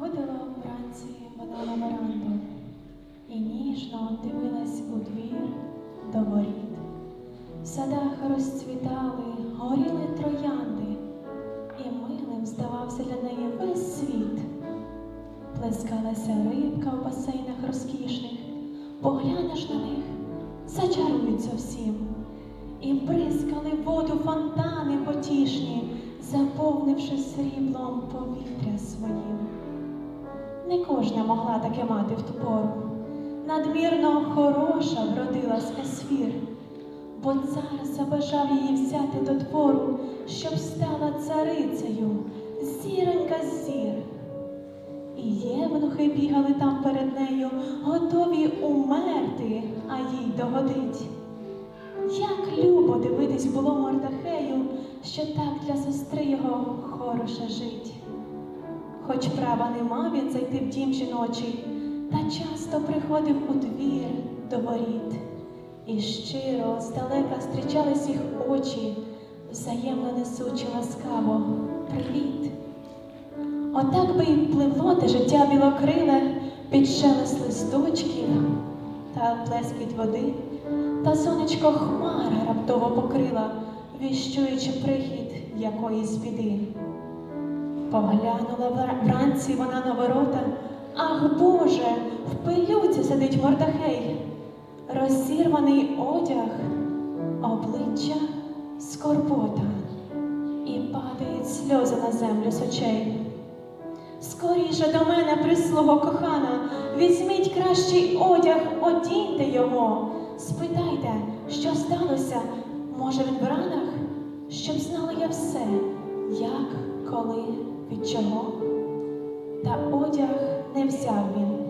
Виходила вранці вона на і ніжно дивилась у двір до воріт. В садах розцвітали, горіли троянди, і милим здавався для неї весь світ. Плескалася рибка в басейнах розкішних, поглянеш на них, зачарують зовсім. І бризкали воду фонтани потішні, заповнивши сріблом повітря своїм. Не кожна могла таке мати в ту пору. Надмірно хороша вродилась Есфір, бо цар забажав її взяти до двору, щоб стала царицею, зіронька зір. І євнухи бігали там перед нею, готові умерти, а їй догодить. Як любо дивитись було Мордахею, що так для сестри його хороше жить. Хоч права не мав він зайти в дім жіночий, та часто приходив у двір до воріт. І щиро здалека зустрічались їх очі, взаємно несучи ласкаво привіт. Отак би й пливло те життя білокриле під шелест листочків та плескіт води, та сонечко хмара раптово покрила, віщуючи прихід якоїсь біди. Поглянула вранці вона на ворота, ах Боже, в пилюці сидить Мордахей, розірваний одяг, обличчя скорбота, і падають сльози на землю з очей. Скоріше до мене, прислуго кохана, візьміть кращий одяг, одіньте його. Спитайте, що сталося, може він в ранах, щоб знала я все, як, коли, від чого. Та одяг не взяв він.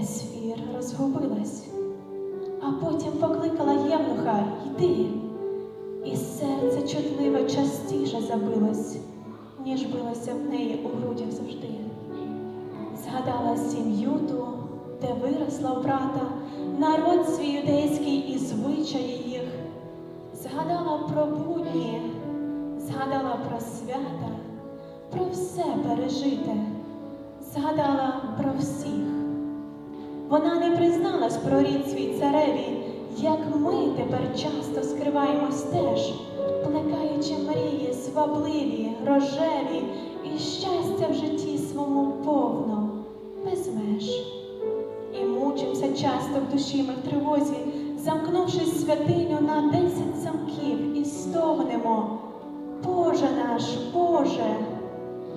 Есфір розгубилась, а потім покликала євнуха йди. І серце чутливе частіше забилось, ніж билося в неї у грудях завжди. Згадала сім'ю ту, де виросла в брата, народ свій юдейський і звичаї їх. Згадала про будні, згадала про свята, про все пережите, згадала про всіх. Вона не призналась про рід свій цареві, як ми тепер часто скриваємось теж, плекаючи мрії свабливі, рожеві і щастя в житті своєму повно, без меж. І мучимося часто в душі ми в тривозі, замкнувшись святиню на десять замків, і стогнемо. Боже наш, Боже,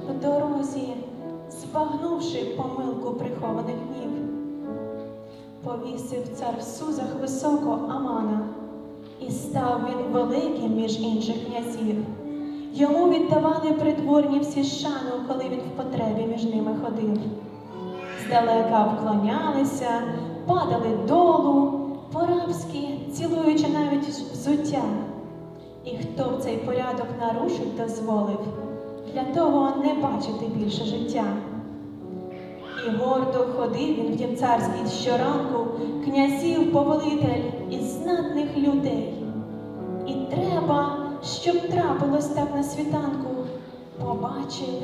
в дорозі, збагнувши помилку прихованих днів. Повісив цар в сузах високо Амана, і став він великим між інших князів. Йому віддавали придворні всі шану, коли він в потребі між ними ходив. Здалека вклонялися, падали долу, по-рабськи, цілуючи навіть взуття. І хто в цей порядок нарушить дозволив, для того не бачити більше життя. І гордо ходив він в дім царський щоранку, князів повелитель і знатних людей. І треба, щоб трапилось так на світанку, побачив,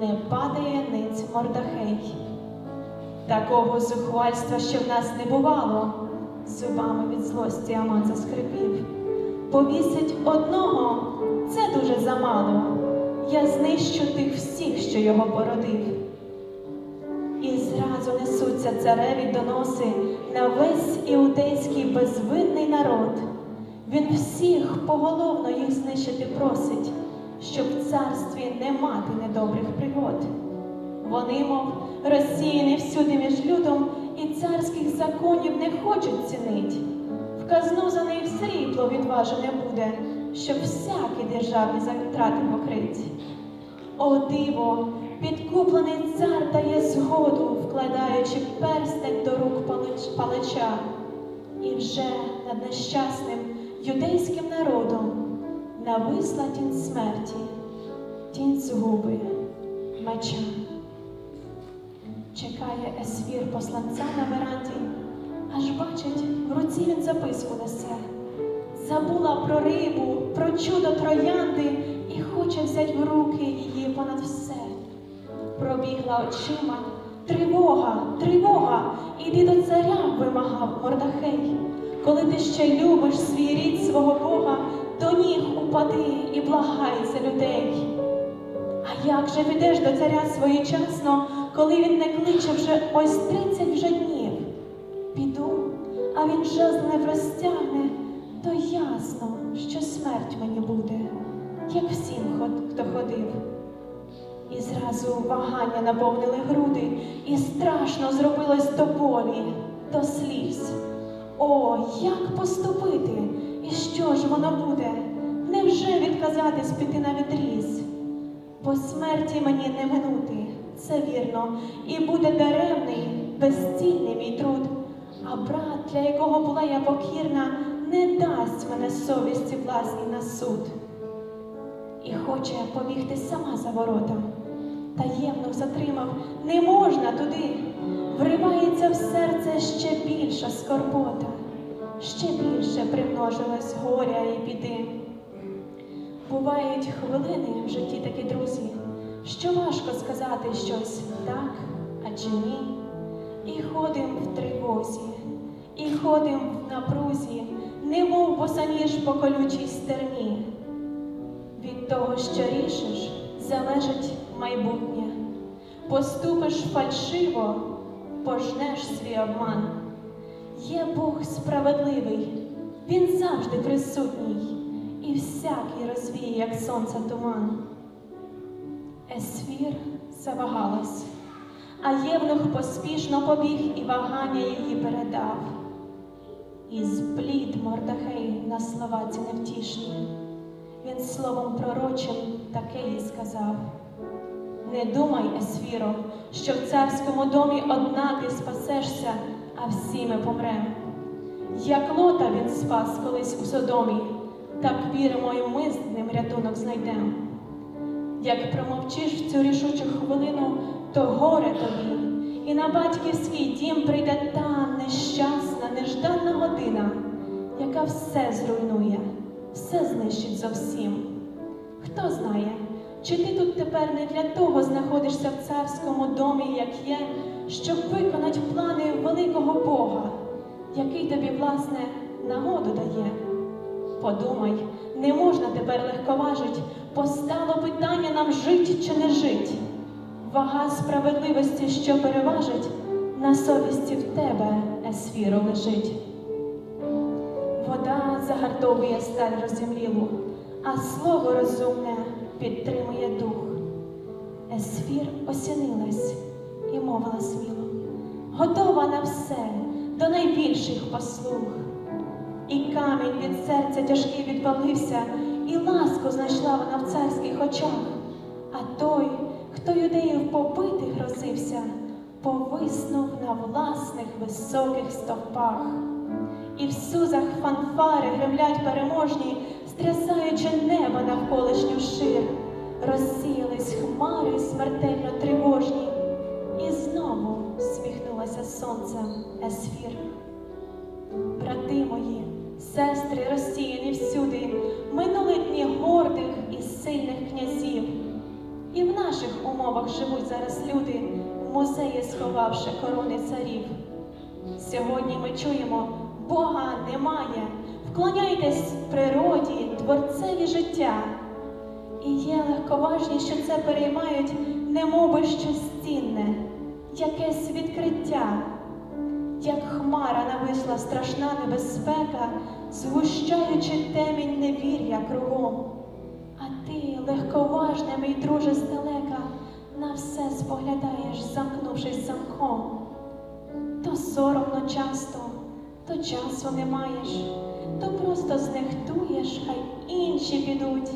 не падає ниць Мордахей. Такого зухвальства, що в нас не бувало, зубами від злості Аман заскрипів. Повісить одного, це дуже замало. Я знищу тих всіх, що його породив. І зразу несуться цареві доноси на весь іудейський безвинний народ. Він всіх поголовно їх знищити просить, щоб в царстві не мати недобрих пригод. Вони, мов, розсіяні всюди між людом, і царських законів не хочуть цінить. В казну за них срібло відважене буде, щоб всякий державні затрати покрить. О диво, підкуплений цар дає згоду, вкладаючи перстень до рук палич- палача. І вже над нещасним юдейським народом нависла тінь смерті, тінь згуби, меча. Чекає Есфір посланця на веранді, аж бачить, в руці він записку несе. Забула про рибу, про чудо троянди і хоче взять в руки її понад все. Пробігла очима. Тривога, тривога, іди до царя, вимагав Мордахей. Коли ти ще любиш свій рід свого Бога, до ніг упади і благай за людей. А як же підеш до царя своєчасно, коли він не кличе вже ось тридцять вже днів? Піду, а він жезл не простягне, то ясно, що смерть мені буде, як всім, хто ходив. І зразу вагання наповнили груди, і страшно зробилось до болі, до сліз. О, як поступити? І що ж воно буде? Невже відказатись піти на відріз? Бо смерті мені не минути, це вірно, і буде даремний, безцінний мій труд. А брат, для якого була я покірна, не дасть мене совісті власній на суд. І хоче побігти сама за ворота. Та євнух затримав, не можна туди. Вривається в серце ще більша скорбота, ще більше примножилось горя і біди. Бувають хвилини в житті такі друзі, що важко сказати щось так, а чи ні. І ходим в тривозі, і ходим в напрузі, немов босаніж по колючій стерні. Від того, що рішиш, залежить майбутнє. Поступиш фальшиво, пожнеш свій обман. Є Бог справедливий, Він завжди присутній, і всякий розвіє, як сонце туман. Есфір завагалась, а євнух поспішно побіг і вагання її передав. І зблід Мордахей на слова ці невтішні. Він словом пророчим таке їй сказав: Не думай, Есфіро, що в царському домі одна ти спасешся, а всі ми помрем. Як лота він спас колись у Содомі, так віримо, і ми з ним рятунок знайдем. Як промовчиш в цю рішучу хвилину, то горе тобі, і на батьківський дім прийде та нещасна, нежданна година, яка все зруйнує, все знищить зовсім. Хто знає, чи ти тут тепер не для того знаходишся в царському домі, як є, щоб виконати плани великого Бога, який тобі, власне, нагоду дає. Подумай, не можна тепер легковажить, постало питання нам жить чи не жить. Вага справедливості, що переважить, на совісті в тебе, Есфіро, лежить. Вода загартовує сталь розземлілу, а слово розумне підтримує дух. Есфір осінилась і мовила сміло, готова на все, до найбільших послуг. І камінь від серця тяжкий відвалився, і ласку знайшла вона в царських очах. А той, хто юдеїв побити грозився, повиснув на власних високих стовпах. І в сузах фанфари гремлять переможні, стрясаючи небо навколишню шир, розсіялись хмари смертельно тривожні, і знову сміхнулося сонцем Есфір. Брати мої, сестри розсіяні всюди, минули дні гордих і сильних князів. І в наших умовах живуть зараз люди, в музеї сховавши корони царів. Сьогодні ми чуємо, Бога немає, вклоняйтесь природі, творцеві життя. І є легковажні, що це переймають, немоби щось цінне, якесь відкриття. Як хмара нависла страшна небезпека, згущаючи темінь невір'я кругом. А ти, легковажне, мій друже здалека, на все споглядаєш, замкнувшись замком. То соромно часто, то часу не маєш, то просто знехтуєш, хай інші підуть.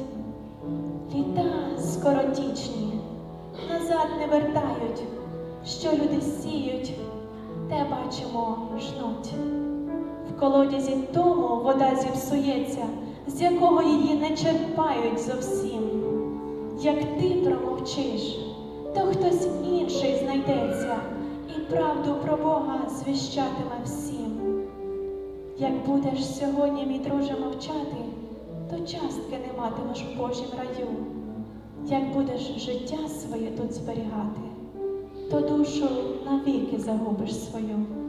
Літа скоротічні, назад не вертають, що люди сіють, те бачимо жнуть. В колодязі тому вода зіпсується, з якого її не черпають зовсім. Як ти промовчиш, то хтось інший знайдеться і правду про Бога звіщатиме всім. Як будеш сьогодні, мій друже, мовчати, то частки не матимеш в Божім раю. Як будеш життя своє тут зберігати, то душу навіки загубиш свою.